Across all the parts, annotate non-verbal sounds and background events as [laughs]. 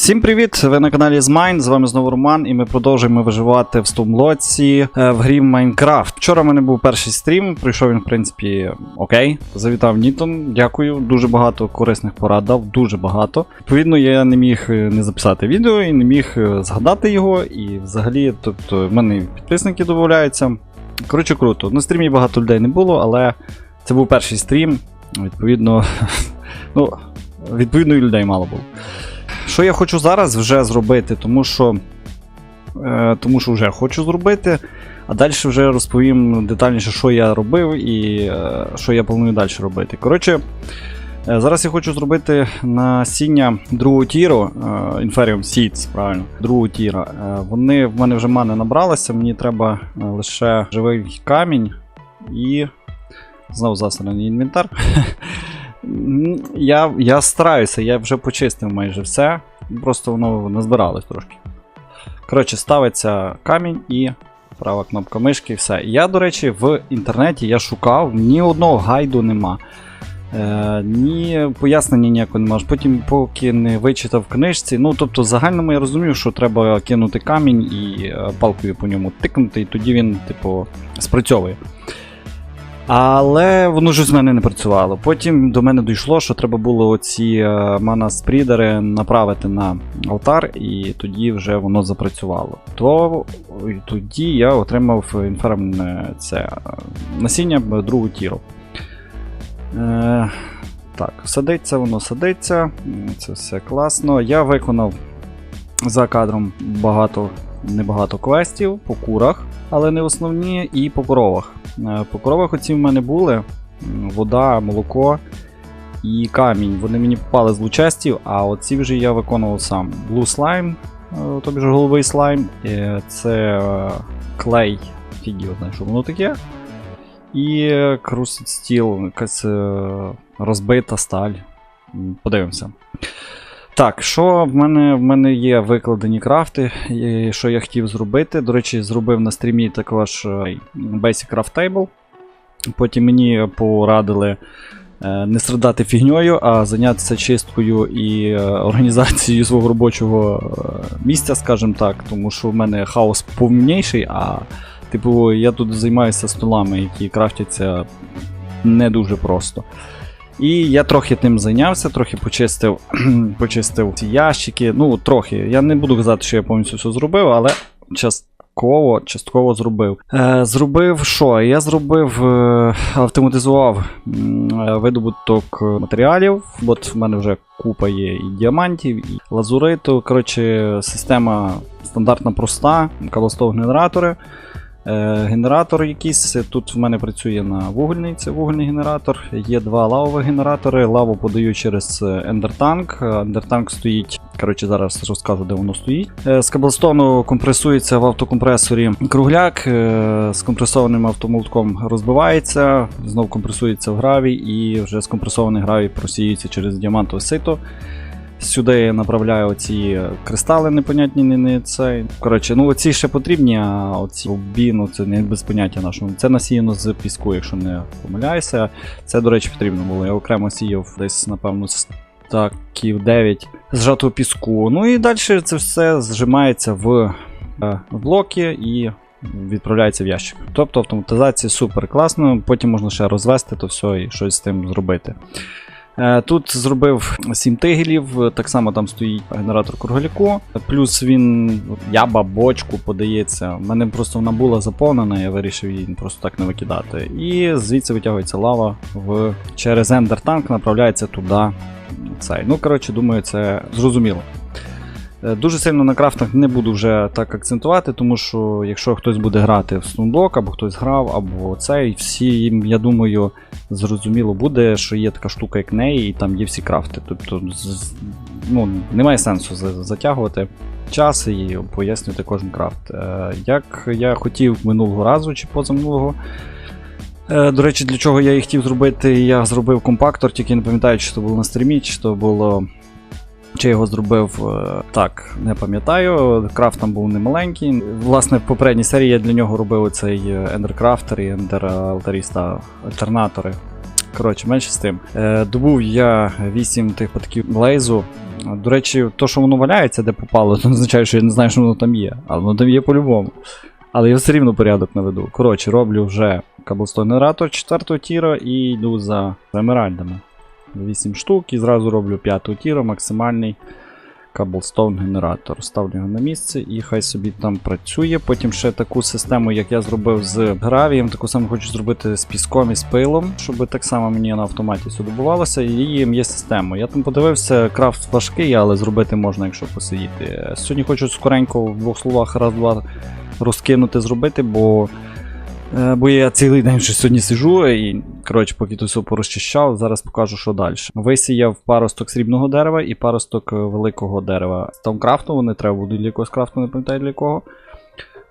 Всім привіт! Ви на каналі Змайн, з вами знову Роман, і ми продовжуємо виживати в стомблоці в грі Майнкрафт. Вчора в мене був перший стрім, прийшов він, в принципі, окей. Завітав Нітон, дякую. Дуже багато корисних порад дав, дуже багато. Відповідно, я не міг е, не записати відео і не міг е, згадати його. І взагалі, тобто, в мене підписники додаються. Коротше, круто. На стрімі багато людей не було, але це був перший стрім. Відповідно, [laughs] ну, відповідно, і людей мало було. Що я хочу зараз вже зробити, тому що е, тому що вже хочу зробити, а далі вже розповім детальніше, що я робив і е, що я планую далі робити. Коротше, е, зараз я хочу зробити насіння другого тіру, е, Inferium Seeds, правильно, другого тіра. Е, вони в мене вже мани набралися, мені треба е, лише живий камінь і. Знову засраний інвентар. [laughs] Я, я стараюся, я вже почистив майже все. Просто воно назбиралось трошки. Коротше, ставиться камінь і права кнопка мишки, і все. Я, до речі, в інтернеті я шукав, ні одного гайду нема. Е, ні пояснення ніякого нема. Аж Потім, поки не вичитав книжці. Ну, тобто, в загальному я розумів, що треба кинути камінь і е, палкою по ньому тикнути, і тоді він, типу, спрацьовує. Але воно ж з мене не працювало. Потім до мене дійшло, що треба було оці е, мана-спрідери направити на алтар, і тоді вже воно запрацювало. То тоді я отримав інфермне це е, насіння другу тіру. Е, так, садиться, воно садиться. Це все класно. Я виконав за кадром багато, небагато квестів по курах, але не основні, і по коровах. Е, По коровах оці в мене були вода, молоко і камінь. Вони мені попали з лучастів, а оці вже я виконував сам. Blue Slime, е, тобі ж головий слайм, е, це клей, фігі що воно таке. І Crusted Steel, якась розбита сталь. Подивимося. Так, що в мене в мене є викладені крафти, і що я хотів зробити. До речі, зробив на стрімі також е, Basic Craft Table. Потім мені порадили е, не страдати фігньою, а зайнятися чисткою і е, організацією свого робочого місця, скажімо так, тому що в мене хаос повніший, а типу, я тут займаюся столами, які крафтяться не дуже просто. І я трохи тим зайнявся, трохи почистив, [clears throat] почистив ці ящики. Ну, трохи. Я не буду казати, що я повністю все зробив, але частково, частково зробив. Е, зробив що? Я зробив, е, автоматизував е, видобуток матеріалів. От в мене вже купа є і діамантів, і лазуриту. Коротше, система стандартна проста, калостов генератори. Е, Генератор якийсь тут в мене працює на вугільний, це вугільний генератор. Є два лавових генератори. Лаву подаю через ендертанк. Ендертанк стоїть. Коротше, зараз розкажу, де воно стоїть. Е, З каблстону компресується в автокомпресорі кругляк, е, з компресованим автомолотком розбивається, знов компресується в гравій, і вже скомпресований гравій просіюється через діамантове сито. Сюди я направляю оці кристали непонятні, не, не цей. Коротше, ну оці ще потрібні, а оці рубі, ну це не без поняття нашого. Це насіяно з піску, якщо не помиляюся. Це, до речі, потрібно було. Я окремо сіяв десь, напевно, стаків 9 зжатого піску. Ну і далі це все зжимається в е, блоки і. Відправляється в ящик. Тобто автоматизація супер класно, потім можна ще розвести то все і щось з тим зробити. Е, Тут зробив 7 тигелів, так само там стоїть генератор кругляку, плюс він яба, бочку подається. У мене просто вона була заповнена, я вирішив її просто так не викидати. І звідси витягується лава в через ендер-танк, направляється туди. Цей. Ну, коротше, думаю, це зрозуміло. Е, Дуже сильно на крафтах не буду вже так акцентувати, тому що якщо хтось буде грати в Stoneblok, або хтось грав, або цей, всі їм, я думаю, зрозуміло буде, що є така штука, як неї, і там є всі крафти. Тобто, ну, немає сенсу затягувати час і пояснювати кожен крафт. Е, Як я хотів минулого разу чи позаминулого. Е, До речі, для чого я їх хотів зробити, я зробив компактор, тільки не пам'ятаю, чи то було на стрімі, чи то було. Чи його зробив е, так, не пам'ятаю. Крафт там був немаленький. Власне, в попередній серії я для нього робив цей ендеркрафтер і ендер алтаріста альтернатори. Коротше, менше з тим. Е, добув я 8 тих патків глейзу. До речі, то, що воно валяється, де попало, [laughs] то означає, що я не знаю, що воно там є. Але воно там є по-любому. Але я все рівно порядок наведу. Коротше, роблю вже каблстон генератор 4 тіра і йду за емеральдами. 8 штук і зразу роблю 5 тіра, максимальний каблстоун генератор. Ставлю його на місце і хай собі там працює. Потім ще таку систему, як я зробив з гравієм, таку саму хочу зробити з піском і з пилом, щоб так само мені на автоматі все добувалося. І є система. Я там подивився, крафт важкий, але зробити можна, якщо посидіти. Сьогодні хочу скоренько в двох словах раз-два розкинути, зробити, бо. Е, Бо я цілий день вже сьогодні сижу і, коротше, поки то все порозчищав, зараз покажу, що далі. Висіяв паросток срібного дерева і паросток е, великого дерева. Там вони треба буде для якогось крафту, не пам'ятаю для якого.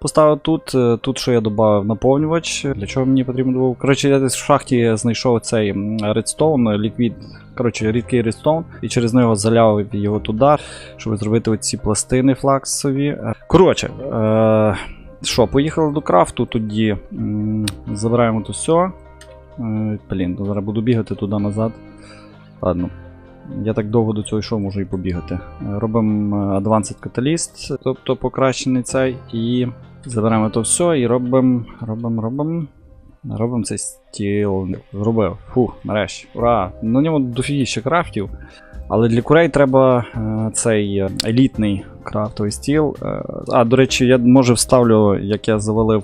Поставив тут, е, тут що я додав наповнювач. Для чого мені потрібно було? Коротше, я десь в шахті знайшов цей редстоун, ліквід, коротше, рідкий редстоун, і через нього заляв його туди, щоб зробити оці пластини флаксові. Коротше, е- що, поїхали до крафту тоді. Забираємо то все. Е, Блін, зараз буду бігати туди назад. Ладно. Я так довго до цього йшов, можу і побігати. Е, Робимо е, Advanced Catalyst, тобто покращений цей, і забираємо то все і робимо. робимо, робимо. Робимо цей стіл. Зробив. Фух, нарешті. Ура! На ньому дофігіще крафтів. Але для курей треба е, цей е, елітний крафтовий стіл. Е, а, до речі, я може вставлю, як я завалив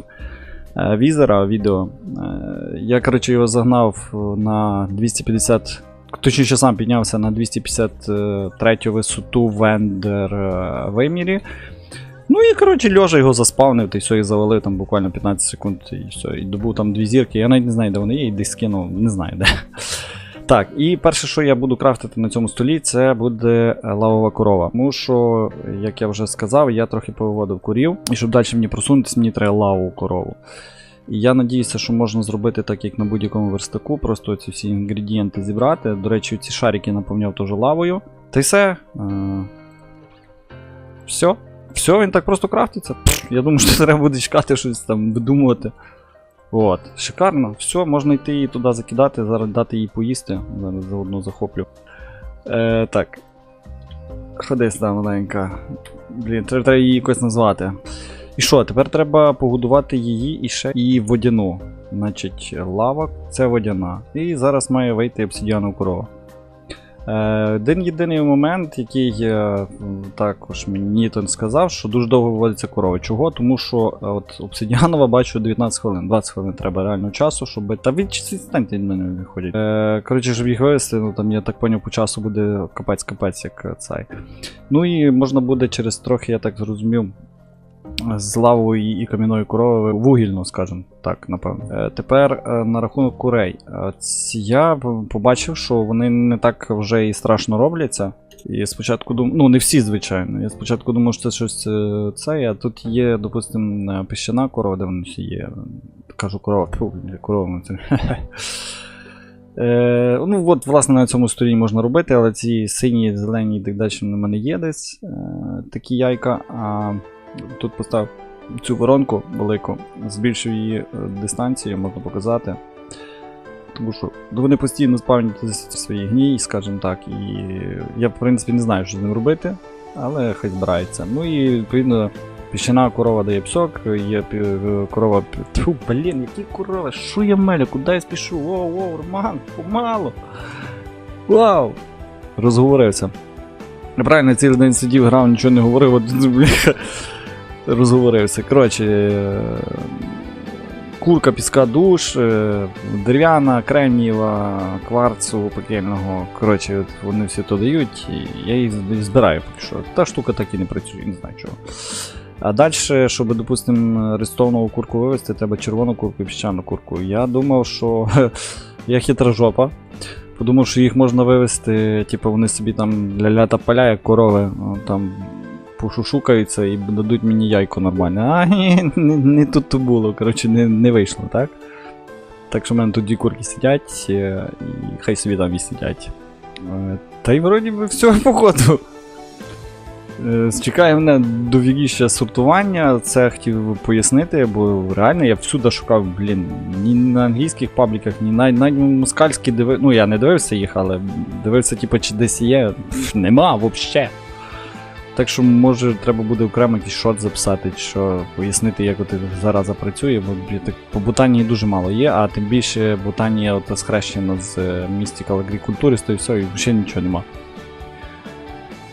візера відео. Я, коротше, його загнав на 250. Точніше, сам піднявся на 253 висоту в ендер е, вимірі. Ну і, коротше, Льожа його заспавнив, та й все, і завалив там буквально 15 секунд, і все. І добув там дві зірки. Я навіть не знаю, де вони є, і десь скинув, не знаю де. Так, і перше, що я буду крафтити на цьому столі, це буде е, лавова корова. Тому що, як я вже сказав, я трохи повиводив курів, і щоб далі мені просунутися, мені треба лавову корову. І я надіюся, що можна зробити так, як на будь-якому верстаку, просто ці всі інгредієнти зібрати. До речі, ці шарики наповняв теж лавою. Та й все. Все. Все, він так просто крафтиться. Я думаю, [laughs] що треба буде чекати щось там, видумувати. От, шикарно, все, можна йти її туди закидати, зараз дати їй поїсти. Зараз заодно захоплю. Е, так. Ходи сюди, маленька. Блін, треба, треба її якось назвати. І що, тепер треба погодувати її і ще і водяну. Значить, лава це водяна. І зараз має вийти обсидіанова корова. Е, Один єдиний момент, який е, також мені Нітон сказав, що дуже довго виводиться корова. Чого? Тому що е, от обсидіанова бачу 19 хвилин. 20 хвилин треба реально часу, щоб. Та від станьте від мене виходять. Коротше, щоб їх вивести, ну там я так поняв, по часу буде капець-капець, як цей. Ну і можна буде через трохи, я так зрозумів. З лавою і кам'яною коровою вугільну, скажімо так, напевно. Е, тепер е, на рахунок курей. Е, я побачив, що вони не так вже і страшно робляться. І спочатку думав, ну не всі, звичайно. Я спочатку думав, що це щось це, а тут є, допустимо, піщана корова, де вони всі є. Кажу корова, фу, корова. [laughs] Е, ну, от, власне, на цьому столі можна робити, але ці сині, зелені і так далі на мене є десь е, такі яйка. А тут поставив цю воронку велику, збільшив її е, дистанцію, можна показати. Тому що ну, вони постійно спавнюють свої гній, скажімо так, і я, в принципі, не знаю, що з ним робити, але хай збирається. Ну і відповідно. Піщана корова дає псок, є корова. Тьфу, блін, які корови? Що я мелю? Куди я спішу? Воу, воу, Роман, помалу. Вау! Розговорився. Неправильно цілий день сидів, грав, нічого не говорив, от [laughs] розговорився. Коротше, е, курка піска душ, е, дерев'яна, кремнієва, кварцу пекельного. Коротше, от вони всі то дають, і я їх збираю поки що. Та штука так і не працює, не знаю чого. А далі, щоб, допустимо, рестовну курку вивезти, треба червону курку і піщану курку. Я думав, що [laughs] я хитра жопа. Подумав, що їх можна вивезти, типу вони собі там ля-ля та поля, як корови, там пошушукаються і дадуть мені яйко нормальне. А ні, не, не тут то було, коротше, не, не вийшло, так? Так що в мене тут дві курки сидять, е, і хай собі там і сидять. Е, Та й вроді би все, [laughs] походу. Е, Чекає мене довігіще сортування. Це хотів пояснити, бо реально я всюди шукав, блін, ні на англійських пабліках, ні на навіть москальські дивив. Ну я не дивився їх, але дивився, типу, чи десь є. Пф, нема взагалі. Так що, може, треба буде окремо якийсь шот записати, що пояснити, як от зараза працює, бо так, по ботанії дуже мало є, а тим більше ботанія от схрещена з е, Mystical Agriculturist і все, і взагалі нічого нема.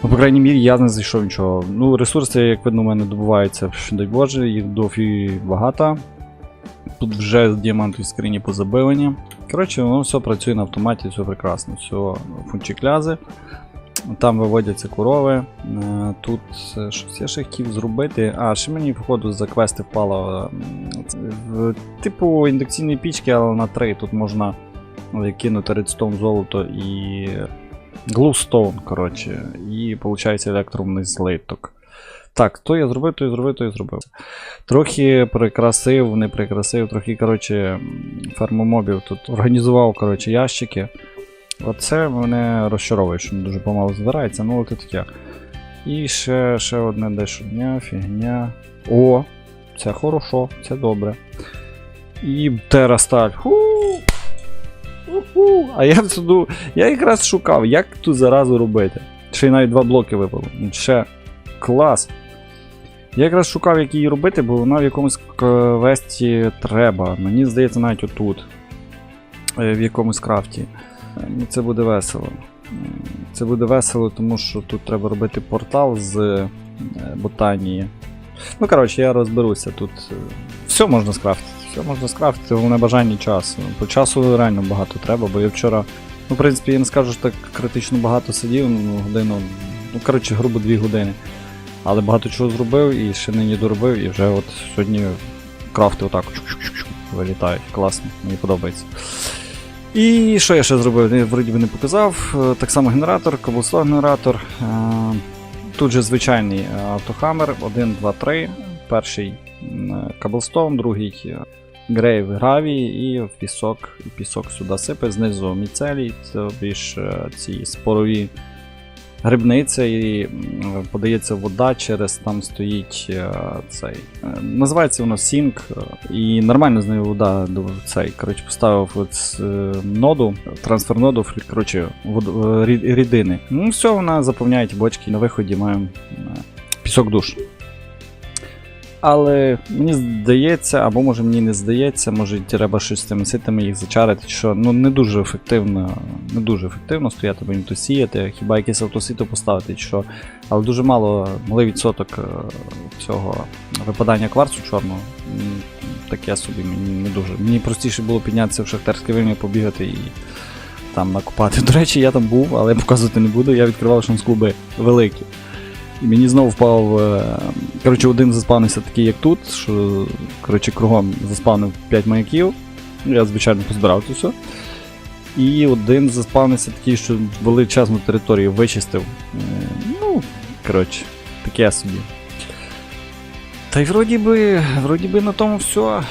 Ну, по крайній мірі, я не знайшов нічого. Ну, ресурси, як видно, у мене добуваються, пш, дай Боже, їх дофі багато. Тут вже діамантові скрині позабивані. Коротше, воно все працює на автоматі, все прекрасно. Все фунчиклязи. Там виводяться корови. Е, Тут е, щось я ще хотів зробити. А, ще мені, походу, за квести впало. е, в, типу індукційні пічки, але на 3. Тут можна е, кинути редстоун золото і глустоун, коротше. І виходить електромний злиток. Так, то я зробив, то я зробив, то я зробив. Трохи прикрасив, не прикрасив, трохи, коротше, фермомобів тут організував, коротше, ящики. Оце мене розчаровує, що не дуже помало збирається, ну от і таке. І ще, ще одне дещо дня, фігня. О, це хорошо, це добре. І терасталь. А я тут, я якраз шукав, як ту заразу робити. Ще й навіть два блоки випало. Ще клас. Я якраз шукав, як її робити, бо вона в якомусь квесті треба. Мені здається, навіть отут. Е, В якомусь крафті. Ну, це буде весело. Це буде весело, тому що тут треба робити портал з е, ботанії. Ну, коротше, я розберуся. Тут все можна скрафтити. Все можна скрафтити, головне бажання і час. По часу реально багато треба, бо я вчора. Ну, в принципі, я не скажу, що так критично багато сидів, ну, годину. Ну, коротше, грубо дві години. Але багато чого зробив і ще нині доробив, і вже от сьогодні крафти отак вилітають. Класно, мені подобається. І що я ще зробив? Я вроді би не показав. Е, Так само генератор, каблстон генератор. Е, Тут же звичайний автохамер автохаммер 1, 2, 3. Перший каблстон, другий е, грейв гравій і пісок, і пісок сюди сипе, знизу міцелій, це е, ці спорові грибниця і подається вода через там стоїть е, цей. е, Називається воно Сінк, е, і нормально з нею вода цей. Коротше, поставив ноду, трансфер ноду, коротше, рідини. Ну, все, вона заповняє бочки. На виході маємо пісок душ. Але мені здається, або може мені не здається, може треба щось з цими ситами їх зачарити, що ну не дуже ефективно, не дуже ефективно стояти, їм то сіяти, хіба якесь автосито поставити, що. Але дуже мало, малий відсоток е, цього випадання кварцу чорного. Таке собі мені не дуже. Мені простіше було піднятися в шахтарське вим'я, побігати і там накопати. До речі, я там був, але я показувати не буду. Я відкривав шанс-клуби великі. І мені знову впав. е, Коротше, один заспавнився такий, як тут, що коротше, кругом заспавнив 5 маяків. Я, звичайно, позбирав це все. І один заспавнився такий, що величезну територію вичистив. Е, Ну, коротше, таке собі. Та й вроді би, вроді би на тому все.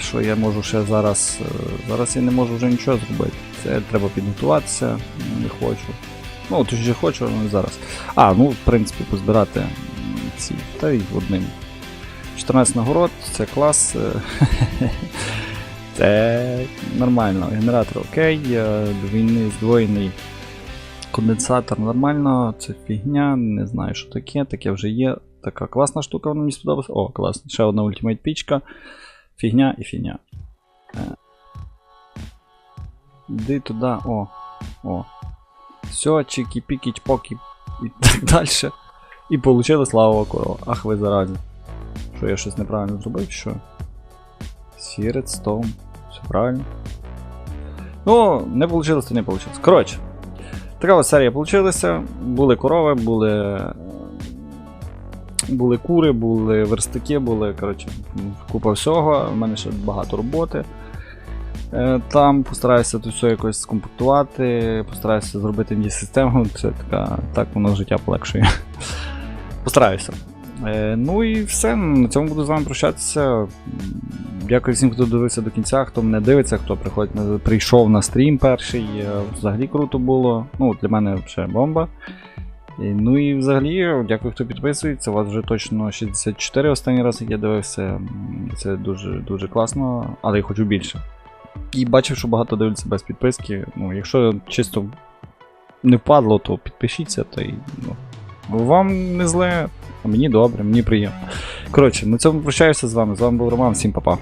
Що я можу ще зараз. е, Зараз я не можу вже нічого зробити. Це треба підготуватися, не хочу. Ну, точніше хочу, але зараз. А, ну, в принципі, позбирати ці. Та й одним. 14 нагород, це клас. [laughs] Це нормально. Генератор окей, е, до війни здвоєний конденсатор нормально, це фігня, не знаю, що таке, таке вже є. Така класна штука, вона мені сподобалася. О, класно. Ще одна ультимейт пічка. Фігня і фігня. Е. Іди туди, о. О. Все, чики-піки, чпоки і [laughs] так далі. І получили слава корова. Ах ви заразі. Що я щось неправильно зробив, що? Сірет, Стоун. Все правильно. Ну, не вийшло, то не вийшло. Коротше. Така ось серія вийшла. Були корови, були. Були кури, були верстаки, були, коротше, купа всього. У мене ще багато роботи. Е, Там постараюся тут все якось скомпактувати, постараюся зробити мені систему. [laughs] Це така, так воно життя полегшує. [laughs] Постараюся. Е, ну і все. На цьому буду з вами прощатися. Дякую всім, хто дивився до кінця, хто мене дивиться, хто приходить прийшов на стрім перший. Е, Взагалі круто було. Ну, для мене ще бомба. Ну і взагалі, дякую, хто підписується. У вас вже точно 64 останній раз, як я дивився. Це дуже дуже класно, але я хочу більше. І бачив, що багато дивляться без підписки. Ну, якщо чисто не впадло, то підпишіться, та й ну. Вам не зле, а мені добре, мені приємно. Коротше, на цьому прощаюся з вами. З вами був Роман, всім па-па.